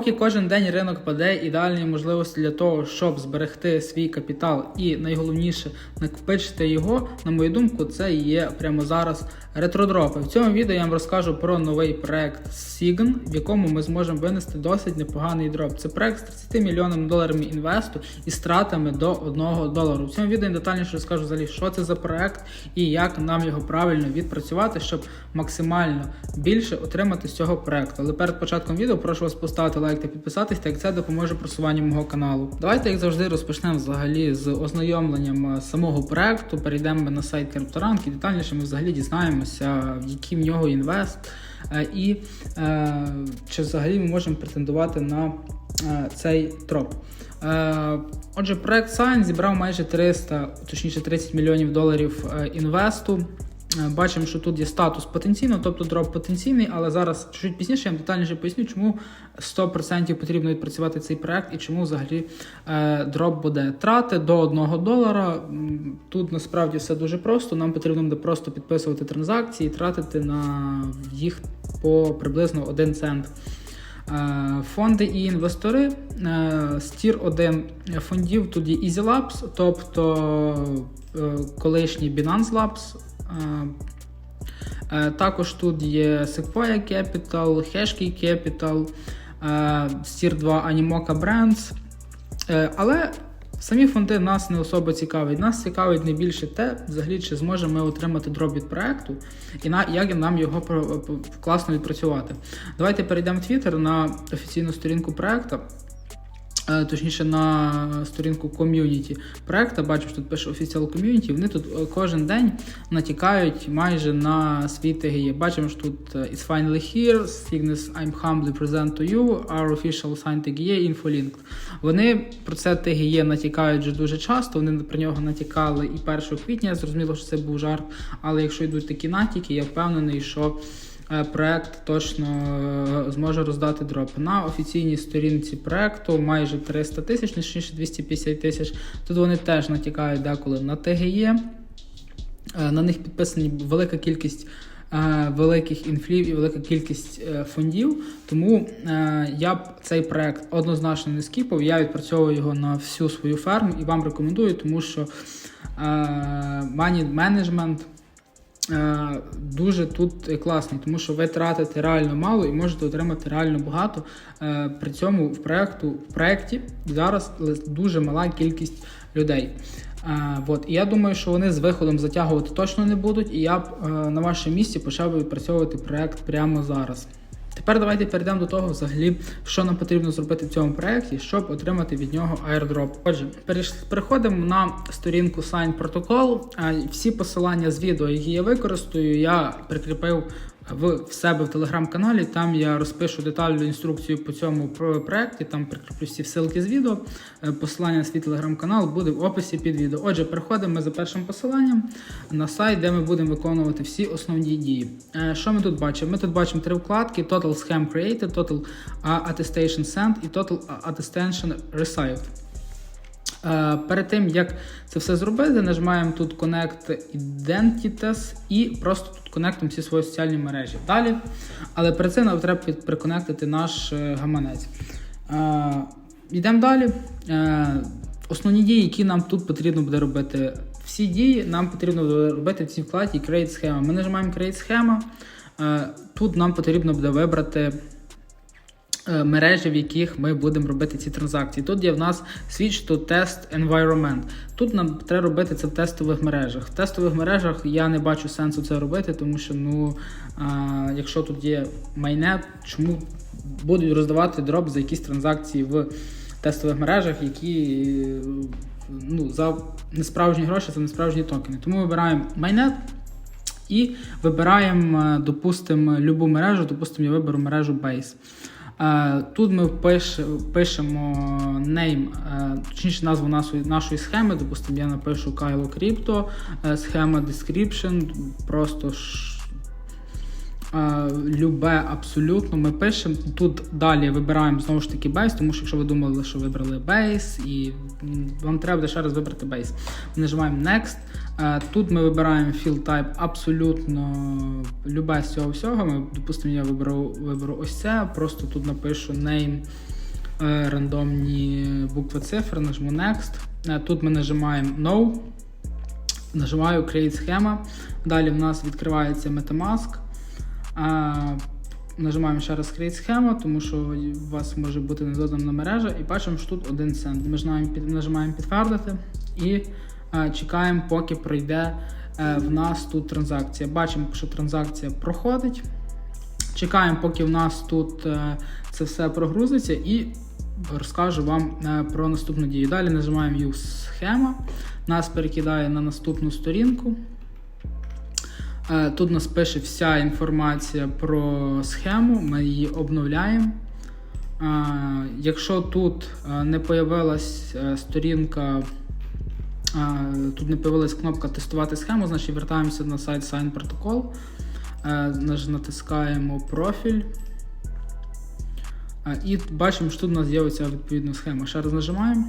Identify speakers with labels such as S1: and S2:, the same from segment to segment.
S1: Поки кожен день ринок паде, ідеальні можливості для того, щоб зберегти свій капітал і найголовніше накопичити його, на мою думку, це є прямо зараз ретродропи. В цьому відео я вам розкажу про новий проект Sign, в якому ми зможемо винести досить непоганий дроп. Це проект з 30 мільйонами доларами інвесту і стратами до 1 долару. В цьому відео я детальніше розкажу взагалі, що це за проект і як нам його правильно відпрацювати, щоб максимально більше отримати з цього проекту. Але перед початком відео прошу вас поставити лайк та підписатись, так як це допоможе просуванню мого каналу. Давайте, як завжди, розпочнемо взагалі з ознайомленням е, самого проекту. Перейдемо на сайт CryptoRank і детальніше ми взагалі дізнаємося, в який в нього інвест, е, і е, чи взагалі ми можемо претендувати на цей троп. Отже, проект Sign зібрав майже 300, точніше 30 мільйонів доларів інвесту. Е, Бачимо, що тут є статус потенційно, тобто дроп потенційний, але зараз чуть пізніше я вам детальніше поясню, чому 100% потрібно відпрацювати цей проект і чому взагалі е, дроп буде трати до 1 долара. Тут насправді все дуже просто. Нам потрібно буде просто підписувати транзакції і тратити на їх по приблизно 1 цент. Е, Фонди і інвестори стір 1 фондів тут є Easy Labs, тобто колишній Binance Labs. Е, Також тут є Sequoia Capital, Hashkey Capital, е, стір 2 Animoca Brands. Е, Але самі фонди нас не особо цікавить. Нас цікавить найбільше те, взагалі, чи зможемо ми отримати дроп від проекту і на, як нам його класно відпрацювати. Давайте перейдемо в Twitter на офіційну сторінку проекту. Е, Точніше на сторінку ком'юніті проекту, бачу, що тут пише Official Community, Вони тут е, кожен день натякають майже на свій TGE. Бачимо, що тут е, It's finally here, Cygnus I'm humbly present to you, our official sign TGE infolinked. Вони про це TGE натякають вже дуже часто. Вони про нього натякали і 1 квітня. Зрозуміло, що це був жарт. Але якщо йдуть такі натяки, я впевнений, що е, проект точно е, зможе роздати дропи. На офіційній сторінці проекту майже 300 тисяч, точніше 250 тисяч. Тут вони теж натякають деколи на ТГЄ. Е, На них підписані велика кількість е, великих інфлів і велика кількість е, фондів. Тому е, я б цей проект однозначно не скіпав. Я відпрацьовую його на всю свою ферму і вам рекомендую, тому що е, management е, дуже тут класний, тому що ви тратите реально мало і можете отримати реально багато. Е, При цьому в проекту в проекті зараз дуже мала кількість людей. От. І я думаю, що вони з виходом затягувати точно не будуть, і я б е, на вашому місці почав відпрацьовувати проект прямо зараз. Тепер давайте перейдемо до того, взагалі, що нам потрібно зробити в цьому проєкті, щоб отримати від нього airdrop. Отже, переходимо на сторінку Sign Protocol. Е, Всі посилання з відео, які я використаю, я прикріпив в в себе в телеграм-каналі. Там я розпишу детальну інструкцію по цьому про- проекті. Там прикріплю всі ссылки з відео. Е, Посилання на свій телеграм-канал буде в описі під відео. Отже, переходимо за першим посиланням на сайт, де ми будемо виконувати всі основні дії. Е, Що ми тут бачимо? Ми тут бачимо три вкладки: Total Scam Created, Total Attestation Sent і Total Attestation Received. Е, Перед тим як це все зробити, нажимаємо тут Connect Identities і просто тут конектуємо всі свої соціальні мережі. Далі, але перед цим нам треба приконектити наш е, гаманець. Е, Йдемо далі. Основні дії, які нам тут потрібно буде робити. Всі дії нам потрібно буде робити в цій вкладі Create схема. Ми нажимаємо Create схема. Тут нам потрібно буде вибрати мережі, в яких ми будемо робити ці транзакції. Тут є в нас Switch to Test Environment. Тут нам треба робити це в тестових мережах. В тестових мережах я не бачу сенсу це робити, тому що ну, а, якщо тут є майнет, чому будуть роздавати дроп за якісь транзакції в тестових мережах, які е, ну, за несправжні гроші, за несправжні токени. Тому вибираємо майнет. І вибираємо, е, допустимо, любу мережу, допустимо, я виберу мережу Base. Е, Тут ми пишемо name, е, точніше назву нашої, схеми. Допустимо, я напишу Kylo Crypto, е, схема description, просто е, любе абсолютно. Ми пишемо. Тут далі вибираємо знову ж таки Base, тому що якщо ви думали, що вибрали Base, і вам треба ще раз вибрати Base. Нажимаємо Next. Е, Тут ми вибираємо field type абсолютно любе з цього всього. Ми, допустимо, я виберу, виберу ось це, просто тут напишу name е, рандомні букви цифри, нажму Next. Е, Тут ми нажимаємо No. Нажимаю Create схема. Далі в нас відкривається Metamask. Нажимаємо ще раз Create схема, тому що у вас може бути недодана мережа, і бачимо, що тут один цент. Ми нажимаємо, підтвердити і чекаємо, поки пройде е, в нас тут транзакція. Бачимо, що транзакція проходить. Чекаємо, поки в нас тут е, це все прогрузиться, і розкажу вам е, про наступну дію. Далі нажимаємо Use схема, нас перекидає на наступну сторінку. Тут нас пише вся інформація про схему, ми її обновляємо. Якщо тут не появилась сторінка, тут не появилась кнопка тестувати схему, значить вертаємося на сайт Sign Protocol, Е, натискаємо профіль. Е, І бачимо, що тут у нас з'явиться відповідна схема. Ще раз нажимаємо.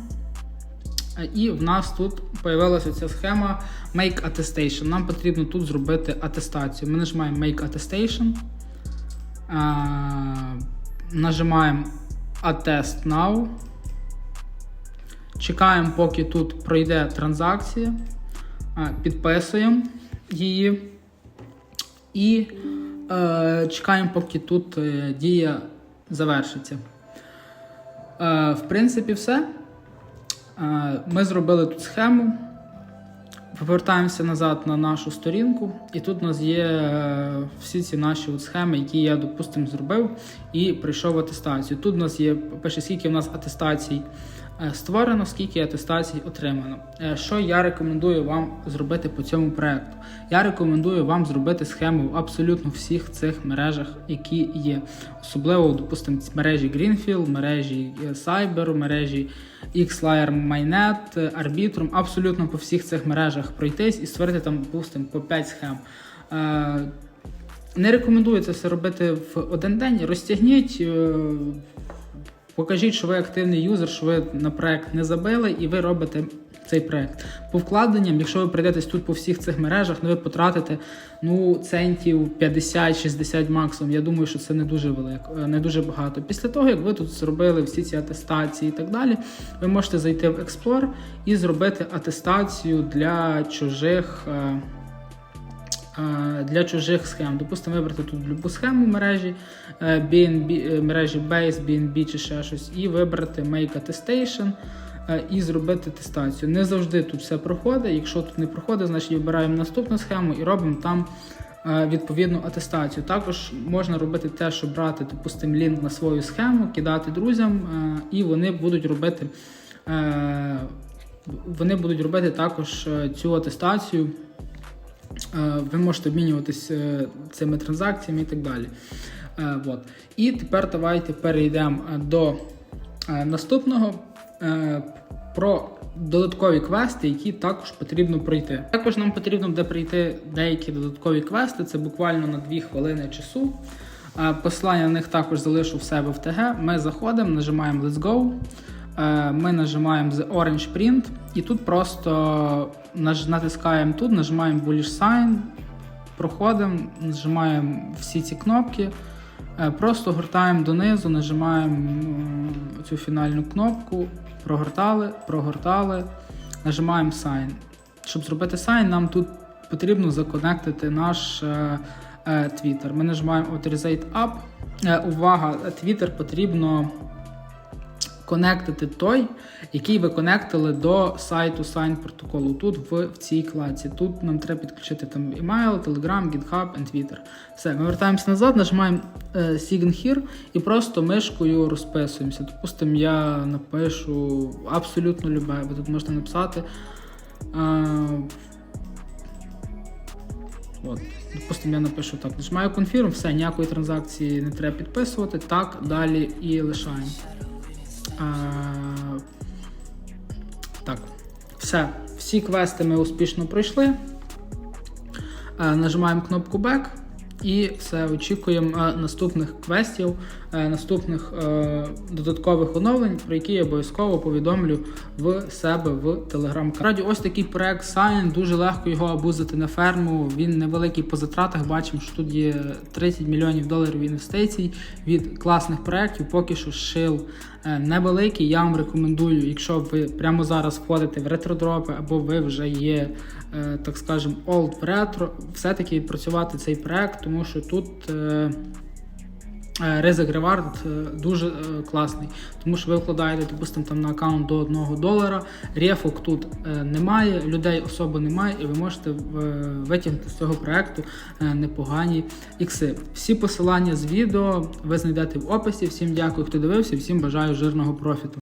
S1: Е, І в нас тут появилася ця схема Make Attestation. Нам потрібно тут зробити атестацію. Ми нажимаємо Make Attestation. Нажимаємо Attest Now. Чекаємо, поки тут пройде транзакція. Підписуємо її. І е, чекаємо, поки тут е, дія завершиться. Е, в принципі, все. Е, Ми зробили тут схему. Повертаємося назад на нашу сторінку, і тут у нас є е, всі ці наші от схеми, які я, допустимо, зробив і прийшов в атестацію. Тут у нас є пише, скільки у нас атестацій створено, скільки атестацій отримано. Е, Що я рекомендую вам зробити по цьому проекту? Я рекомендую вам зробити схему в абсолютно всіх цих мережах, які є. Особливо, допустимо, мережі Greenfield, мережі е, Cyber, мережі XLayer Mainnet, е, Arbitrum, абсолютно по всіх цих мережах пройтись і створити там, допустимо, по 5 схем. Е, Не рекомендую це все робити в один день. Розтягніть, е, покажіть, що ви активний юзер, що ви на проект не забили, і ви робите цей проект. По вкладенням, якщо ви прийдетесь тут по всіх цих мережах, ну ви потратите ну, центів 50-60 максимум. Я думаю, що це не дуже велико, е, не дуже багато. Після того, як ви тут зробили всі ці атестації і так далі, ви можете зайти в Explore і зробити атестацію для чужих. Е, е, Для чужих схем. Допустимо, вибрати тут любу схему мережі е, BNB, е, мережі Base, BNB чи ще щось, і вибрати Make Attestation е, і зробити тестацію. Не завжди тут все проходить. Якщо тут не проходить, значить вибираємо наступну схему і робимо там е, відповідну атестацію. Також можна робити те, що брати, допустимо, лінк на свою схему, кидати друзям, е, і вони будуть робити. е, Вони будуть робити також е, цю атестацію. Е, Ви можете обмінюватися е, цими транзакціями і так далі. Е, Вот. І тепер давайте перейдемо до наступного про додаткові квести, які також потрібно пройти. Також нам потрібно буде пройти деякі додаткові квести, це буквально на 2 хвилини часу. Посилання на них також залишу в себе в ТГ. Ми заходимо, нажимаємо Let's Go. Е, Ми нажимаємо The Orange Print, і тут просто натискаємо тут, нажимаємо Bullish Sign, проходимо, нажимаємо всі ці кнопки, е, просто гортаємо донизу, нажимаємо цю фінальну кнопку, прогортали, прогортали, нажимаємо Sign. Щоб зробити Sign, нам тут потрібно законектити наш е, Twitter. Ми нажимаємо Authorizate Up. Увага, Twitter потрібно конектити той, який ви конектили до сайту Sign протоколу. Тут в, в цій кладці. Тут нам треба підключити там email, Telegram, GitHub і Twitter. Все, ми вертаємося назад, нажимаємо е, Sign Here і просто мишкою розписуємося. Допустимо, я напишу абсолютно любе. Ви тут можете написати. Е, От. Допустимо, я напишу так. Нажимаю Confirm, все, ніякої транзакції не треба підписувати. Так, далі і лишаємо. Так, все. Всі квести ми успішно пройшли. Нажимаємо кнопку Back і все, очікуємо наступних квестів, наступних е, додаткових оновлень, про які я обов'язково повідомлю в себе в телеграм-каналі. Ось такий проект Sign, дуже легко його абузити на ферму. Він невеликий по затратах. Бачимо, що тут є 30 мільйонів доларів інвестицій від класних проєктів. Поки що шил е, невеликий. Я вам рекомендую, якщо ви прямо зараз входите в ретродропи, або ви вже є, е, так скажемо, old в ретро, все-таки працювати цей проект, тому що тут. Е, Ризик ревард е, дуже е, класний, тому що ви вкладаєте, допустимо, там на аккаунт до 1 долара. Рефок тут немає, людей особо немає, і ви можете витягнути з цього проекту непогані ікси. Всі посилання з відео ви знайдете в описі. Всім дякую, хто дивився, всім бажаю жирного профіту.